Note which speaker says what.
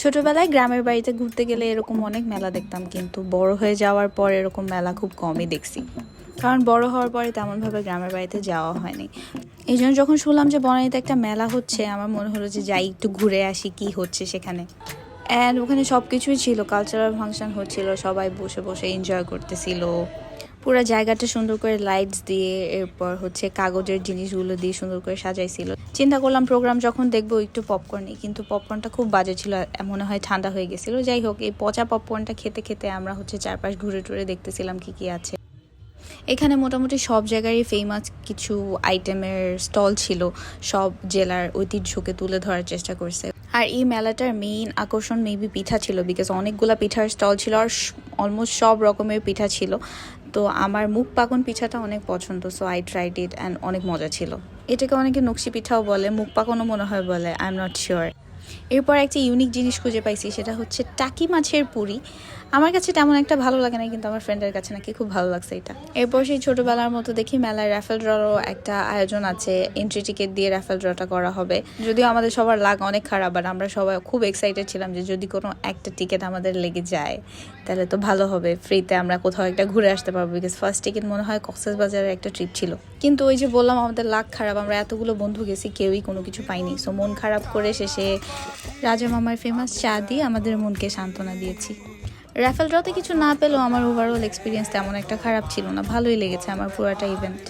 Speaker 1: ছোটবেলায় গ্রামের বাড়িতে ঘুরতে গেলে এরকম অনেক মেলা দেখতাম, কিন্তু বড় হয়ে যাওয়ার পর এরকম মেলা খুব কমই দেখছি। কারণ বড় হওয়ার পরে তেমনভাবে গ্রামের বাড়িতে যাওয়া হয়নি। এই জন্য যখন শুনলাম যে বনানীতে একটা মেলা হচ্ছে, আমার মনে হলো যে যাই, একটু ঘুরে আসি কি হচ্ছে সেখানে। অ্যান্ড ওখানে সব কিছুই ছিল কালচারাল ফাংশন হচ্ছিল, সবাই বসে বসে এনজয় করতেছিল। পুরো জায়গাটা সুন্দর করে লাইটস দিয়ে, এরপর হচ্ছে কাগজের জিনিসগুলো দিয়ে সুন্দর করে সাজাইছিল। চিন্তা করলাম প্রোগ্রাম যখন দেখব একটু পপকর্নই কিন্তু পপকর্নটা খুব বাজে ছিল, মনে হয় ঠান্ডা হয়ে গেছিল। যাই হোক, এই পচা পপকর্নটা খেতে খেতে আমরা হচ্ছে চারপাশ ঘুরে টুরে দেখতেছিলাম কি কি আছে। এখানে মোটামুটি সব জায়গারই ফেমাস কিছু আইটেমের স্টল ছিল, সব জেলার ঐতিহ্যকে তুলে ধরার চেষ্টা করছে। আর এই মেলাটার মেইন আকর্ষণ মেবি পিঠা ছিল বিকজ অনেকগুলা পিঠার স্টল ছিল, আর অলমোস্ট সব রকমের পিঠা ছিল। তো আমার মুখ পাকন পিঠাটা অনেক পছন্দ so I tried it and অনেক মজা ছিল। এটাকে অনেকে নকশি পিঠাও বলে, মুখ পাকনও মনে হয় বলে আই এম নট শিওর এরপর একটা ইউনিক জিনিস খুঁজে পাইছি, সেটা হচ্ছে টাকি মাছের পুরি। আমার কাছে তেমন একটা ভালো লাগে না কিন্তু আমার ফ্রেন্ডের কাছে নাকি খুব ভালো লাগছে এটা। এরপর সেই ছোটবেলার মতো দেখি মেলায় র্যাফেল ড্ররও একটা আয়োজন আছে এন্ট্রি টিকিট দিয়ে র্যাফেল ড্রটা করা হবে। যদিও আমাদের সবার লাগ অনেক খারাপ আর আমরা সবাই খুব এক্সাইটেড ছিলাম যে যদি কোনো একটা টিকিট আমাদের লেগে যায়, তাহলে তো ভালো হবে। ফ্রিতে আমরা কোথাও একটা ঘুরে আসতে পারব বিকজ ফার্স্ট টিকিট মনে হয় কক্সবাজারের একটা ট্রিপ ছিল। কিন্তু ওই যে বললাম, আমাদের লাগ খারাপ, আমরা এতগুলো বন্ধু গেছি, কেউই কোনো কিছু পাইনি। সো মন খারাপ করে শেষে রাজা মামার ফেমাস চা দিয়ে আমাদের মনকে সান্ত্বনা দিয়েছি। র্যাফেল ড্রতে কিছু না পেলেও আমার ওভারঅল এক্সপিরিয়েন্স তেমন একটা খারাপ ছিল না। ভালোই লেগেছে আমার পুরোটা ইভেন্ট